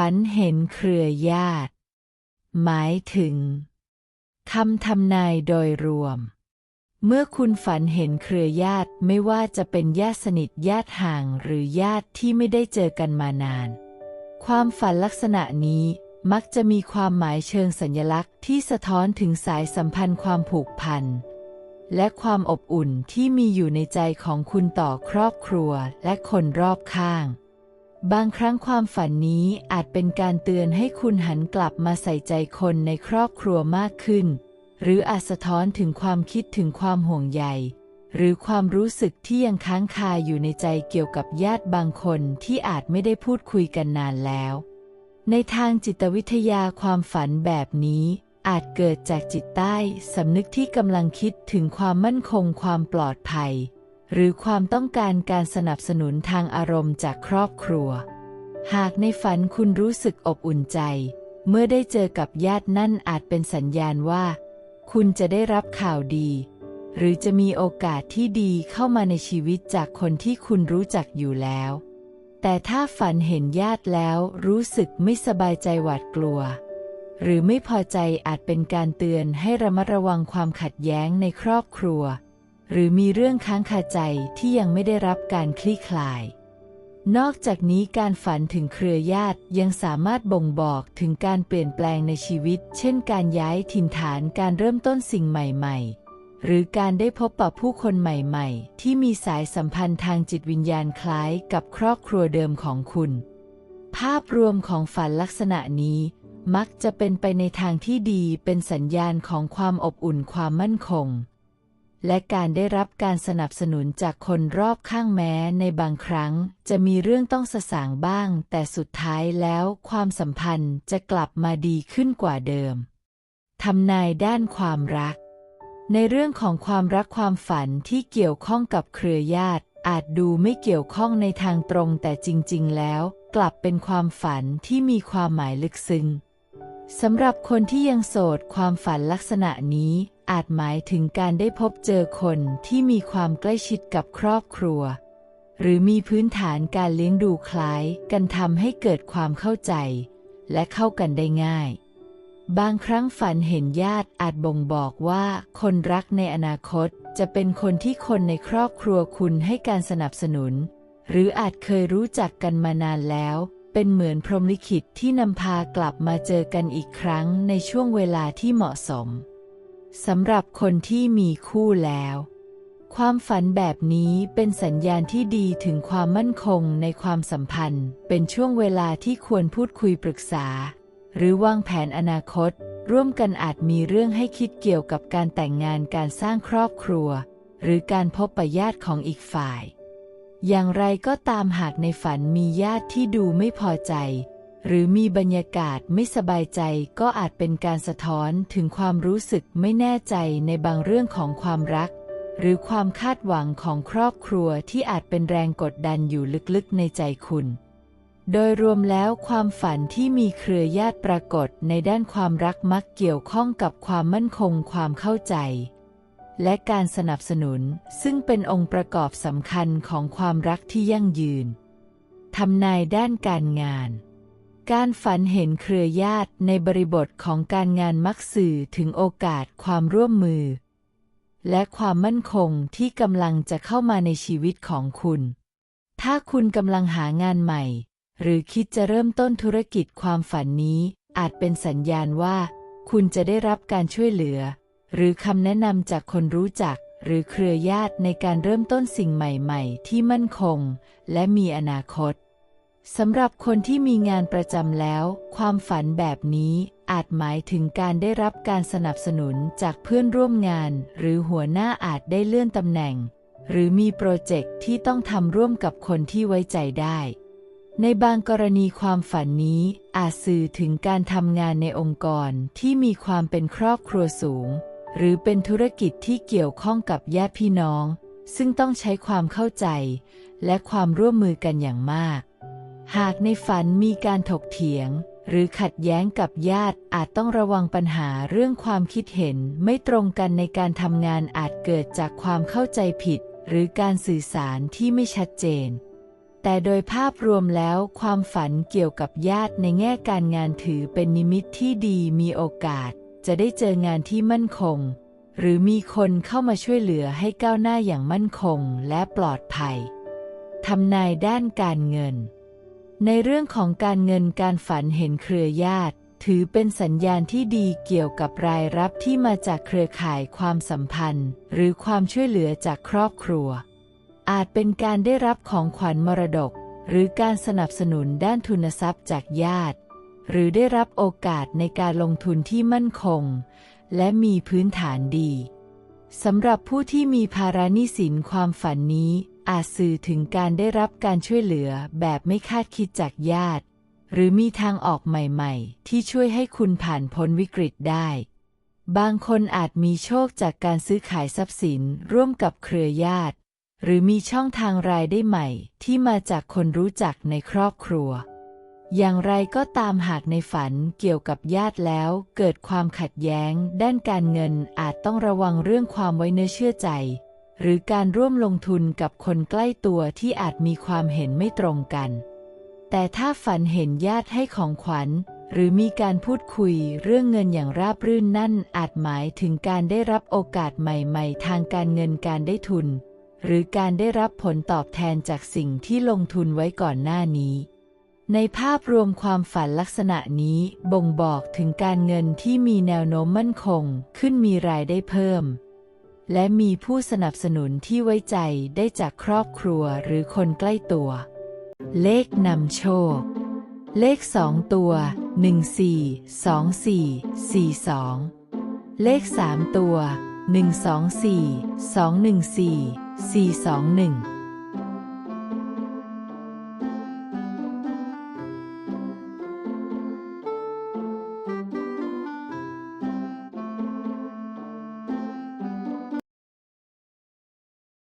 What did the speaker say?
ฝันเห็นเครือญาติ หมายถึงคำทำนายโดยรวม เมื่อคุณฝันเห็นเครือญาติไม่ว่าจะเป็นญาติสนิทญาติห่างหรือญาติที่ไม่ได้เจอกันมานาน ความฝันลักษณะนี้มักจะมีความหมายเชิงสัญลักษณ์ที่สะท้อนถึงสายสัมพันธ์ความผูกพัน และความอบอุ่นที่มีอยู่ในใจของคุณต่อครอบครัวและคนรอบข้าง บางครั้งความฝันนี้อาจเป็นการเตือนให้คุณหันกลับมาใส่ใจคนในครอบครัวมากขึ้น หรืออาจสะท้อนถึงความคิดถึงความห่วงใย หรือความรู้สึกที่ยังค้างคาอยู่ในใจเกี่ยวกับญาติบางคนที่อาจไม่ได้พูดคุยกันนานแล้ว ในทางจิตวิทยาความฝันแบบนี้อาจเกิดจากจิตใต้สำนึกที่กำลังคิดถึงความมั่นคงความปลอดภัย หรือความต้องการการสนับสนุนทางอารมณ์จากครอบครัว หากในฝันคุณรู้สึกอบอุ่นใจ เมื่อได้เจอกับญาตินั่นอาจเป็นสัญญาณว่า คุณจะได้รับข่าวดี หรือจะมีโอกาสที่ดีเข้ามาในชีวิตจากคนที่คุณรู้จักอยู่แล้ว แต่ถ้าฝันเห็นญาติแล้วรู้สึกไม่สบายใจหวาดกลัว หรือไม่พอใจอาจเป็นการเตือนให้ระมัดระวังความขัดแย้งในครอบครัว หรือมีเรื่องค้างคาใจที่ยังไม่ได้รับการคลี่คลาย นอกจากนี้การฝันถึงเครือญาติยังสามารถบ่งบอกถึงการเปลี่ยนแปลงในชีวิต เช่น การย้ายถิ่นฐานการเริ่มต้นสิ่งใหม่ ๆหรือการได้พบปะผู้คนใหม่ๆ ที่มีสายสัมพันธ์ทางจิตวิญญาณคล้ายกับครอบครัวเดิมของคุณ ภาพรวมของฝันลักษณะนี้ มักจะเป็นไปในทางที่ดีเป็นสัญญาณของความอบอุ่นความมั่นคง และการได้รับการสนับสนุนจากคนรอบข้างแม้ในบางครั้ง จะมีเรื่องต้องสะสางบ้าง แต่สุดท้ายแล้วความสัมพันธ์จะกลับมาดีขึ้นกว่าเดิมทำนายด้านความรัก ในเรื่องของความรักความฝันที่เกี่ยวข้องกับเครือญาติ อาจดูไม่เกี่ยวข้องในทางตรงแต่จริง ๆ แล้ว กลับเป็นความฝันที่มีความหมายลึกซึ้ง สำหรับคนที่ยังโสดความฝันลักษณะนี้อาจหมายถึงการได้พบเจอคนที่มีความใกล้ชิดกับครอบครัว หรือมีพื้นฐานการเลี้ยงดูคล้ายกันทำให้เกิดความเข้าใจ และเข้ากันได้ง่าย บางครั้งฝันเห็นญาติอาจบ่งบอกว่า คนรักในอนาคตจะเป็นคนที่คนในครอบครัวคุณให้การสนับสนุน หรืออาจเคยรู้จักกันมานานแล้ว เป็นเหมือนพรหมลิขิตที่นำพากลับมาเจอกันอีกครั้งในช่วงเวลาที่เหมาะสมสำหรับคนที่มีคู่แล้ว ความฝันแบบนี้เป็นสัญญาณที่ดีถึงความมั่นคงในความสัมพันธ์ เป็นช่วงเวลาที่ควรพูดคุยปรึกษา หรือวางแผนอนาคต ร่วมกันอาจมีเรื่องให้คิดเกี่ยวกับการแต่งงานการสร้างครอบครัว หรือการพบปะญาติของอีกฝ่าย อย่างไรก็ตามหากในฝันมีญาติที่ดูไม่พอใจ หรือมีบรรยากาศไม่สบายใจก็อาจเป็นการสะท้อนถึงความรู้สึกไม่แน่ใจในบางเรื่องของความรัก หรือความคาดหวังของครอบครัวที่อาจเป็นแรงกดดันอยู่ลึกๆในใจคุณ โดยรวมแล้วความฝันที่มีเครือญาติปรากฏในด้านความรักมักเกี่ยวข้องกับความมั่นคงความเข้าใจ และการสนับสนุน ซึ่งเป็นองค์ประกอบสำคัญของความรักที่ยั่งยืนทำนายด้านการงาน การฝันเห็นเครือญาติในบริบทของการงานมักสื่อถึงโอกาสความร่วมมือ และความมั่นคงที่กำลังจะเข้ามาในชีวิตของคุณ ถ้าคุณกำลังหางานใหม่ หรือคิดจะเริ่มต้นธุรกิจความฝันนี้ อาจเป็นสัญญาณว่า คุณจะได้รับการช่วยเหลือ หรือคำแนะนำจากคนรู้จัก หรือเครือญาติในการเริ่มต้นสิ่งใหม่ ๆ ที่มั่นคง และมีอนาคตสำหรับคนที่มีงานประจำแล้ว ความฝันแบบนี้อาจหมายถึงการได้รับการสนับสนุนจากเพื่อนร่วมงาน หรือหัวหน้าอาจได้เลื่อนตำแหน่ง หรือมีโปรเจกต์ที่ต้องทำร่วมกับคนที่ไว้ใจได้ ในบางกรณีความฝันนี้อาจสื่อถึงการทำงานในองค์กรที่มีความเป็นครอบครัวสูง หรือเป็นธุรกิจที่เกี่ยวข้องกับญาติพี่น้อง ซึ่งต้องใช้ความเข้าใจ และความร่วมมือกันอย่างมาก หากในฝันมีการถกเถียง หรือขัดแย้งกับญาติอาจต้องระวังปัญหาเรื่องความคิดเห็นไม่ตรงกันในการทำงานอาจเกิดจากความเข้าใจผิด หรือการสื่อสารที่ไม่ชัดเจน แต่โดยภาพรวมแล้วความฝันเกี่ยวกับญาติในแง่การงานถือเป็นนิมิตที่ดีมีโอกาส จะได้เจองานที่มั่นคง หรือมีคนเข้ามาช่วยเหลือให้ก้าวหน้าอย่างมั่นคงและปลอดภัยทำนายด้านการเงิน ในเรื่องของการเงินการฝันเห็นเครือญาติ ถือเป็นสัญญาณที่ดีเกี่ยวกับรายรับที่มาจากเครือข่ายความสัมพันธ์ หรือความช่วยเหลือจากครอบครัว อาจเป็นการได้รับของขวัญมรดก หรือการสนับสนุนด้านทุนทรัพย์จากญาติ หรือได้รับโอกาสในการลงทุนที่มั่นคง และมีพื้นฐานดีสำหรับผู้ที่มีภาระหนี้สินความฝันนี้ อาจสื่อถึงการได้รับการช่วยเหลือแบบไม่คาดคิดจากญาติ หรือมีทางออกใหม่ๆ ที่ช่วยให้คุณผ่านพ้นวิกฤตได้ บางคนอาจมีโชคจากการซื้อขายทรัพย์สินร่วมกับเครือญาติ หรือมีช่องทางรายได้ใหม่ที่มาจากคนรู้จักในครอบครัว อย่างไรก็ตามหากในฝันเกี่ยวกับญาติแล้ว เกิดความขัดแย้ง ด้านการเงินอาจต้องระวังเรื่องความไว้เนื้อเชื่อใจ หรือการร่วมลงทุนกับคนใกล้ตัวที่อาจมีความเห็นไม่ตรงกัน แต่ถ้าฝันเห็นญาติให้ของขวัญ หรือมีการพูดคุยเรื่องเงินอย่างราบรื่นนั่นอาจหมายถึงการได้รับโอกาสใหม่ๆ ทางการเงินการได้ทุน หรือการได้รับผลตอบแทนจากสิ่งที่ลงทุนไว้ก่อนหน้านี้ ในภาพรวมความฝันลักษณะนี้บ่งบอกถึงการเงินที่มีแนวโน้มมั่นคงขึ้นมีรายได้เพิ่ม และมีผู้สนับสนุนที่ไว้ใจได้จากครอบครัวหรือคนใกล้ตัว เลขนำโชค เลขสองตัว 14 24 42 เลขสามตัว 124 214 421